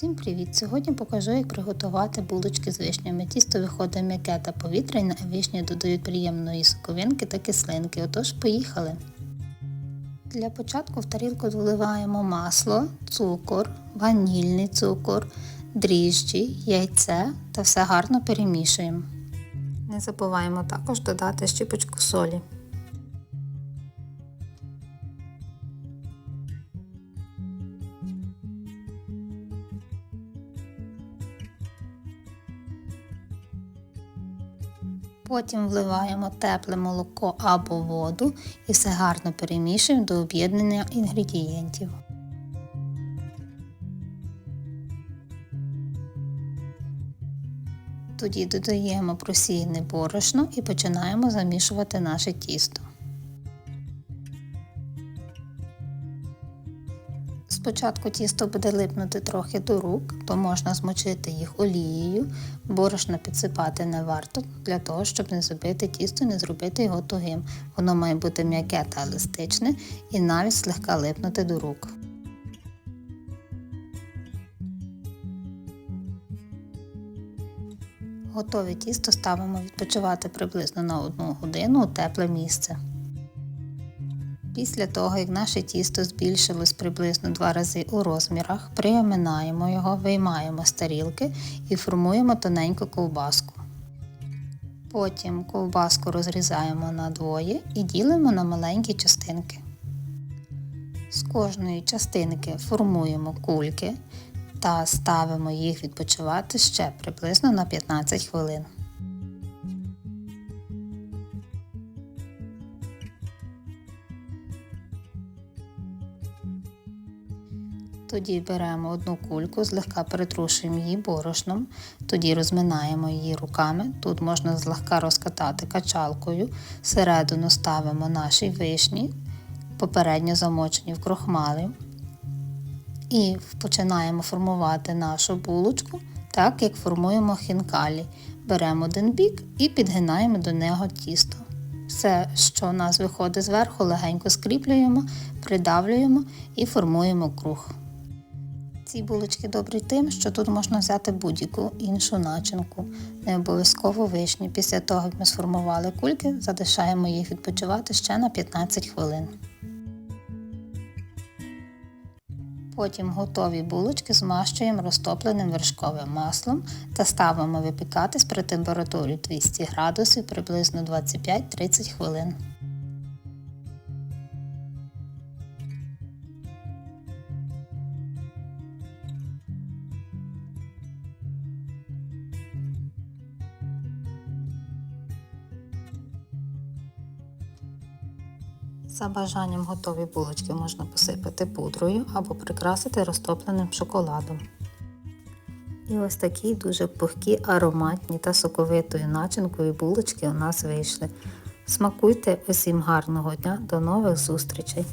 Усім привіт! Сьогодні покажу, як приготувати булочки з вишнями. Тісто виходить м'яке та повітряне, а вишні додають приємної соковинки та кислинки. Отож, поїхали. Для початку в тарілку доливаємо масло, цукор, ванільний цукор, дріжджі, яйце та все гарно перемішуємо. Не забуваємо також додати щіпочку солі. Потім вливаємо тепле молоко або воду і все гарно перемішуємо до об'єднання інгредієнтів. Тоді додаємо просіяне борошно і починаємо замішувати наше тісто. Спочатку тісто буде липнути трохи до рук, то можна змочити їх олією, борошна підсипати не варто для того, щоб не забити тісто, не зробити його тугим. Воно має бути м'яке та еластичне і навіть слегка липнути до рук. Готове тісто ставимо відпочивати приблизно на 1 годину у тепле місце. Після того, як наше тісто збільшилось приблизно два рази у розмірах, приоминаємо його, виймаємо з тарілки і формуємо тоненьку ковбаску. Потім ковбаску розрізаємо на двоє і ділимо на маленькі частинки. З кожної частинки формуємо кульки та ставимо їх відпочивати ще приблизно на 15 хвилин. Тоді беремо одну кульку, злегка перетрушуємо її борошном, тоді розминаємо її руками. Тут можна злегка розкатати качалкою, всередину ставимо наші вишні, попередньо замочені в крохмалі. І починаємо формувати нашу булочку, так як формуємо хінкалі. Беремо один бік і підгинаємо до нього тісто. Все, що у нас виходить зверху, легенько скріплюємо, придавлюємо і формуємо круг. Ці булочки добрі тим, що тут можна взяти будь-яку іншу начинку, не обов'язково вишні. Після того, як ми сформували кульки, залишаємо їх відпочивати ще на 15 хвилин. Потім готові булочки змащуємо розтопленим вершковим маслом та ставимо випікатись при температурі 200 градусів приблизно 25-30 хвилин. За бажанням готові булочки можна посипати пудрою або прикрасити розтопленим шоколадом. І ось такі дуже пухкі, ароматні та соковитою начинкою булочки у нас вийшли. Смакуйте усім гарного дня, до нових зустрічей!